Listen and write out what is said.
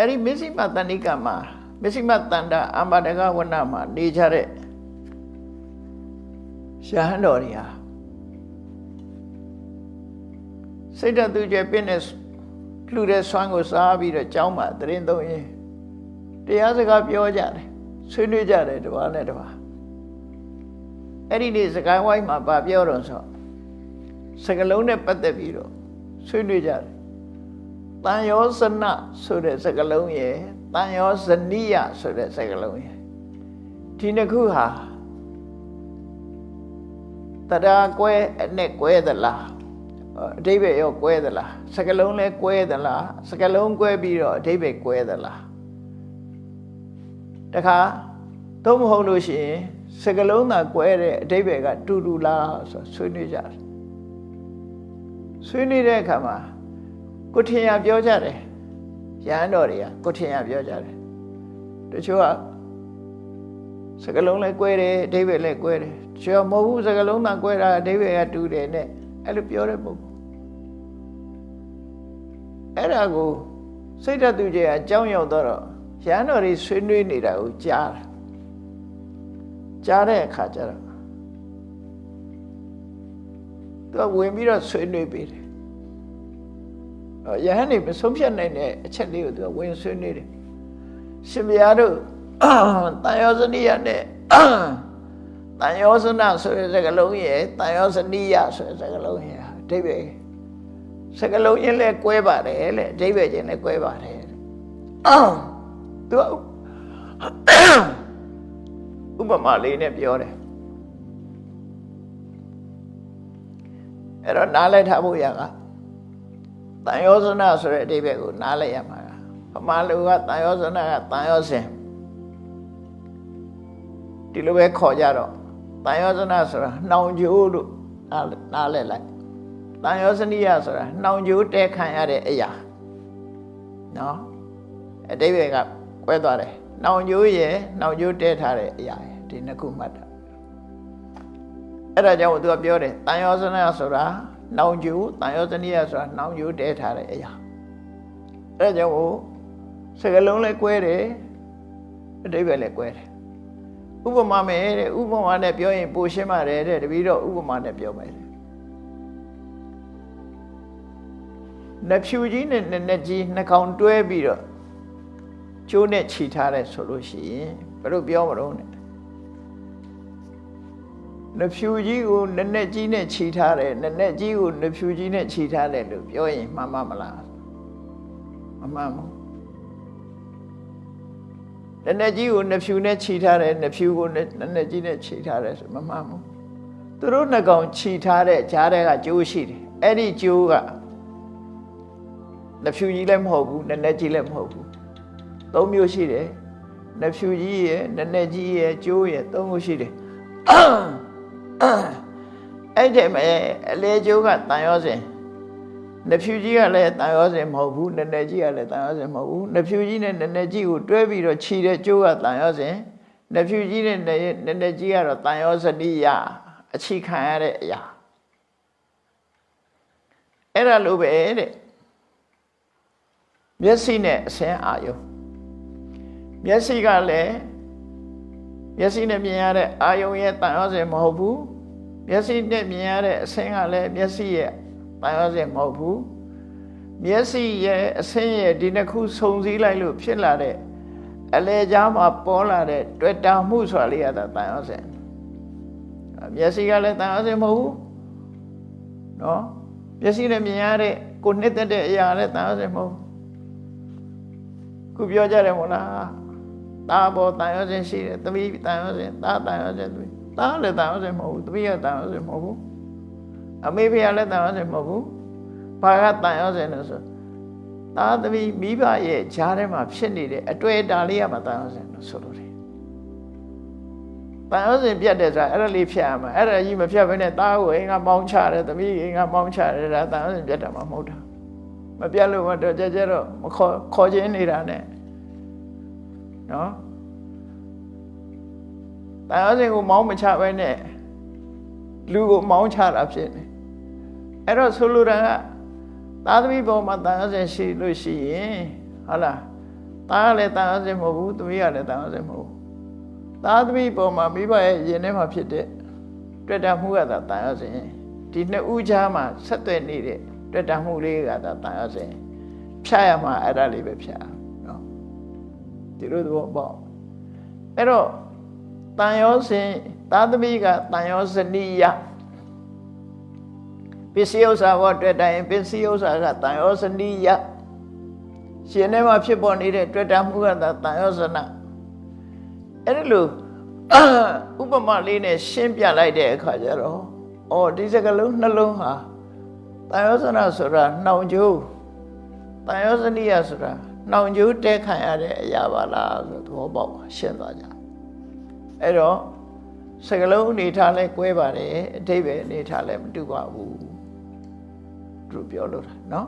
အဲ့ဒီမစ္စည်းမတဏိကမှာမစ္စည်းမတန္တာအမ္ဘတကဝနမှာနေကြတဲ့ရှာဟန်တော်တွေဟာစိတ်ဓာတ်သူကျပြင်းတဲ့လှူတဲ့ဆွမ်းကိုစားပြီးတော့ကြောင်းမှာတရင်သုံးရင်တရားစကားပြောကြတယ်ဆွေးနွေးကြတယ်တစ်ပါးနဲ့တစ်ပါးအဲ့ဒီနေ့စကားဝိုင်းမှာဗာပြောတော့ဆိုစကလုံးနဲ့ပတ်သက်ပြီးတော့ဆွေးနွေးကြတယ် တန်ယောဇနဆိုတဲ့စကလုံးရယ်တန်ယောဇနိယဆိုတဲ့စကလုံးရယ်ဒီနှစ်ခုဟာတရားကွဲအနဲ့ကွဲသလားအတိဘယ်ရောကွဲသလားစကလုံးလဲကွဲသလားစကလုံးကွဲပြီးတော့အတိဘယ်ကွဲသလားတခါသုံးမဟုတ်လို့ရှိရင်စကလုံးသာကွဲတဲ့အတိဘယ်ကတူတူလားဆိုဆွေးနွေးကြတယ်ဆွေးနွေးတဲ့အခါမှာ ကိုထင်ရပြောကြတယ်ရဟန်းတော်တွေကကိုထင်ရပြောကြတယ်တချို့ကစကလုံးလဲကွဲတယ်အတိဘယ်လဲကွဲတယ်တချို့ကမဟုတ်ဘူးစကလုံးသာကွဲတာအတိဘယ်ကတူတယ်နဲ့အဲ့လိုပြောတဲ့ပုဂ္ဂိုလ်အဲ့ဒါကိုစိတ်ဓာတ်သူကြီးအကြောင်းရောက်တော့ရဟန်းတော်တွေဆွေးနွေးနေတာကိုကြားတာကြားတဲ့အခါကျတော့သူကဝင်ပြီးတော့ဆွေးနွေးပေးတယ် ရဟန်းတွေမဆုံးဖြတ်နိုင်တဲ့အချက်လေးကိုသူကဝင်ဆွေးနွေးတယ်ရှင်ဘုရားတို့တန်ရောဇနိယနဲ့တန်ရောဇနဆိုတဲ့စကားလုံးရဲ့တန်ရောဇနိယဆိုတဲ့စကားလုံးရဲ့အဓိပ္ပာယ်စကားလုံးချင်းလဲကွဲပါတယ်လေအဓိပ္ပာယ်ချင်းလဲကွဲပါတယ်သူဥပမာလေးနဲ့ပြောတယ်အဲ့တော့နားလဲထားဖို့ရက တန်ရောဇနဆိုတဲ့အဓိပ္ပာယ်ကိုနားလဲရမှာပမာလူကတန်ရောဇနကတန်ရောစင်ဒီလိုပဲခေါ်ကြတော့တန်ရောဇနဆိုတာနှောင်ကြိုးလို့နားလဲလိုက်တန်ရောစနိယဆိုတာနှောင်ကြိုးတဲခံရတဲ့အရာနော်အတိပ္ပယ်ကကွဲသွားတယ်နှောင်ကြိုးရဲ့နှောင်ကြိုးတဲထားတဲ့အရာဒီနှစ်ခုမှတ်တာအဲ့ဒါကြောင့်သူကပြောတယ်တန်ရောစနိယဆိုတာ နှောင်ကြိုးတန်ရောစနိယဆိုတာနှောင်ကြိုးတဲထားတဲ့အရာအဲ့ဒါကြောင့်စကလုံးလည်းကွဲတယ်အတိပ္ပယ်လည်းကွဲတယ်ဥပမာမယ်တဲ့ဥပမာနဲ့ပြောရင်ပိုရှင်းပါတယ်တဲ့တပီတော့ဥပမာနဲ့ပြောမယ်နှဖြူကြီးနဲ့နက်နက်ကြီးနှကောင်တွဲပြီးတော့ကျိုးနဲ့ခြိထားတယ်ဆိုလို့ရှိရင်ဘယ်လိုပြောမလို့ ਨੇ နှဖြူကြီးကိုနက်နက်ကြီးနဲ့ခြိထားတယ်နက်နက်ကြီးကိုနှဖြူကြီးနဲ့ခြိထားတယ်လို့ပြောရင်မှန်မှမလားမမှန်ဘူးနက်နက်ကြီးကိုနှဖြူနဲ့ခြိထားတယ်နှဖြူကိုနက်နက်ကြီးနဲ့ခြိထားတယ်ဆိုမမှန်ဘူးသူတို့နှကောင်ခြိထားတဲ့ဂျားတဲ့ကကျိုးရှိတယ်အဲ့ဒီကျိုးကနှဖြူကြီးလည်းမဟုတ်ဘူးနက်နက်ကြီးလည်းမဟုတ်ဘူးသုံးမျိုးရှိတယ်နှဖြူကြီးရယ်နက်နက်ကြီးရယ်ကျိုးရယ်သုံးမျိုးရှိတယ် အဲ့ဒီမဲ့အလေကျိုးကတန်ရောစင်နှဖြူကြီးကလည်းတန်ရောစင်မဟုတ်ဘူးနက်နက်ကြီးကလည်းတန်ရောစင်မဟုတ်ဘူးနှဖြူကြီးနဲ့နက်နက်ကြီးကိုတွဲပြီးတော့ခြီတဲ့ကျိုးကတန်ရောစင်နှဖြူကြီးနဲ့နက်နက်ကြီးကတော့တန်ရောစတိယအချိခံရတဲ့အရာအဲ့ဒါလိုပဲတဲ့မျက်စိနဲ့အစင်းအာယုမျက်စိကလည်း မျက်စိနဲ့မြင်ရတဲ့အာယုရဲ့တန်ရောစင်မဟုတ်ဘူးမျက်စိနဲ့မြင်ရတဲ့အစင်းကလည်းမျက်စိရဲ့တန်ရောစင်မဟုတ်ဘူးမျက်စိရဲ့အစင်းရဲ့ဒီနှစ်ခုစုံစည်းလိုက်လို့ဖြစ်လာတဲ့အလေကြားမှာပေါ်လာတဲ့တွေ့တာမှုဆိုတာလေးရတာတန်ရောစင်မျက်စိကလည်းတန်ရောစင်မဟုတ်ဘူးနော်မျက်စိနဲ့မြင်ရတဲ့ကိုနှစ်သက်တဲ့အရာလည်းတန်ရောစင်မဟုတ်ဘူးခုပြောကြတယ်မို့လား ตาဘောတန်ရောစင်ရှိတယ်သမီးတန်ရောစင်သားတန်ရောစင်သမီးသားလည်းတန်ရောစင်မဟုတ်ဘူးသမီးကတန်ရောစင်မဟုတ်ဘူးအမေဖေကလည်းတန်ရောစင်မဟုတ်ဘူးဘာကတန်ရောစင်လို့ဆိုသားသမီးမိဘရဲ့ဂျားထဲမှာဖြစ်နေတဲ့အတွေ့အတာလေးရမှာတန်ရောစင်လို့ဆိုလို့တယ်တန်ရောစင်ပြတ်တယ်ဆိုတာအဲ့ဒါလေးဖြတ်ရမှာအဲ့ဒါကြီးမဖြတ်ဘဲနဲ့သားကိုအိမ်ကမောင်းချတယ်သမီးအိမ်ကမောင်းချတယ်ဒါတန်ရောစင်ပြတ်တာမှမဟုတ်တာမပြတ်လို့မတော့ကြကြတော့မခေါ်ခေါ်ချင်းနေတာနဲ့ နော်တန်ရောစင်ကိုမောင်းမချပဲနဲ့လူကိုမောင်းချတာဖြစ်နေအဲ့တော့ဆိုလိုတာကသာသမီပေါ်မှာတန်ရောစင်ရှိလို့ရှိရင်ဟုတ်လားသားကလည်းတန်ရောစင်မဟုတ်ဘူးသမီးကလည်းတန်ရောစင်မဟုတ်ဘူးသားသမီးပေါ်မှာမိဘရဲ့ရင်ထဲမှာဖြစ်တဲ့တွေ့တာမှုကသာတန်ရောစင်ဒီနှစ်ဦးကြားမှာဆက်သွယ်နေတဲ့တွေ့တာမှုလေးကသာတန်ရောစင်ဖြတ်ရမှာအဲ့ဒါလေးပဲဖြတ်နော် ဒီလိုသဘောပေါက်အဲ့တော့တန်ရောစင်သားသမီးကတန်ရောဇနီးယပစ္စည်းဥစ္စာဘောတွေ့တိုင်းပစ္စည်းဥစ္စာကတန်ရောဇနီးယရှင်ထဲမှာဖြစ်ပေါ်နေတဲ့တွေ့တာမှုကသာတန်ရောဇနာအဲ့ဒီလိုဥပမာလေးနဲ့ရှင်းပြလိုက်တဲ့အခါကျတော့အော်ဒီစကလုံးနှလုံးဟာတန်ရောဇနာဆိုတာနှောင်ကြိုးတန်ရောဇနီးယဆိုတာ နှောင်ကြိုးတဲခံရတဲ့အရာပါလားဆိုသဘောပေါက်ရှင်းသွားကြအဲ့တော့စကလုံးအနေထားလဲကွဲပါတယ်အတိတ်ပဲအနေထားလဲမတူပါဘူးသူပြောလို့တာเนาะ